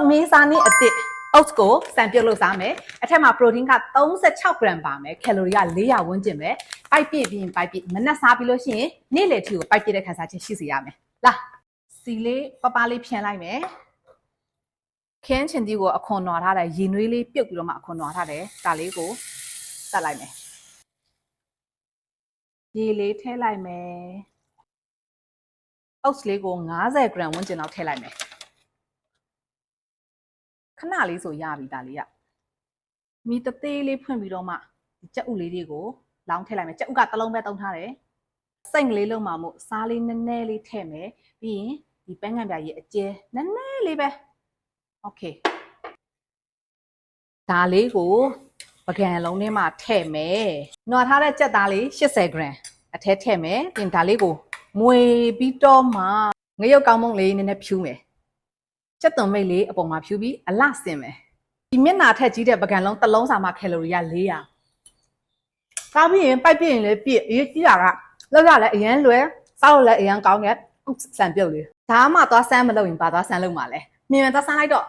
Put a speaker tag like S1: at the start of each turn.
S1: တ်မင်းစားနည်းအစ်စ် oats ကိုစံပြုတ်လို့စားမယ်အထက်မှာ protein က36 gram ပါမယ် calorie က400ဝန်းကျင်ပဲပိုက်ပြည့်ပြီးရင်ပိုက်ပြည့်မနက်စားပြီးလို့ရှိရင်နေ့လယ်ထီကိုပိုက်ပြည့်တဲ့ခန်းစားချက်ရှိစေရမယ်လာစီလေးပပလေးဖြန်းလိုက်မယ်ခင်းချင်တီကိုအခွန်နွာထားတယ်ရေနွေးလေးပြုတ်ပြီးတော့မှအခွန်နွာထားတယ်ဒါလေးကိုတတ်လိုက်မယ်ရေလေးထည့်လိုက်မယ် oats လေးကို 90 gram ဝန်းကျင်လောက်ထည့်လိုက်မယ် ခဏလေးဆိုရပြီဒါလေးကမီတသေးလေးဖွင့်ပြီးတော့မှဒီကြက်ဥလေးတွေကိုလောင်းထည့်လိုက်မယ်ကြက်ဥကတစ်လုံးပဲတုံးထားတယ်စိတ်ကလေးလုံးမှာမို့စားလေးနည်းနည်းလေးထည့်မယ်ပြီးရင်ဒီပန်းကန်ပြာကြီးအကျဲနည်းနည်းလေးပဲโอเคဒါလေးကိုပကံလုံးထဲမှာထည့်မယ်။နှွာထားတဲ့ကြက်သားလေး80 gram အထဲထည့်မယ်။ပြင်ဒါလေးကိုမွေပြီးတော့မှငရုတ်ကောင်းမုံလေးနည်းနည်းဖြူမယ်။ ကြက်သွန်မိတ်လေးအပေါ်မှာဖြူပြီးအလှဆင်မယ်။ဒီမျက်နှာထက်ကြီးတဲ့ပကံလုံးတစ်လုံးစာမှကယ်လိုရီက400။စားပြီးရင်ပိုက်ပြည့်ရင်လည်းပြည့်အရေးကြီးတာကလောက်ရလည်းအရန်လွယ်စားလို့လည်းအရန်ကောင်းရဲ့စံပြုတ်လေး။ဒါမှသွားဆန်းမလုပ်ရင်ပါသွားဆန်းလုပ်မှာလဲ။မြင်မြန်သွားဆန်းလိုက်တော့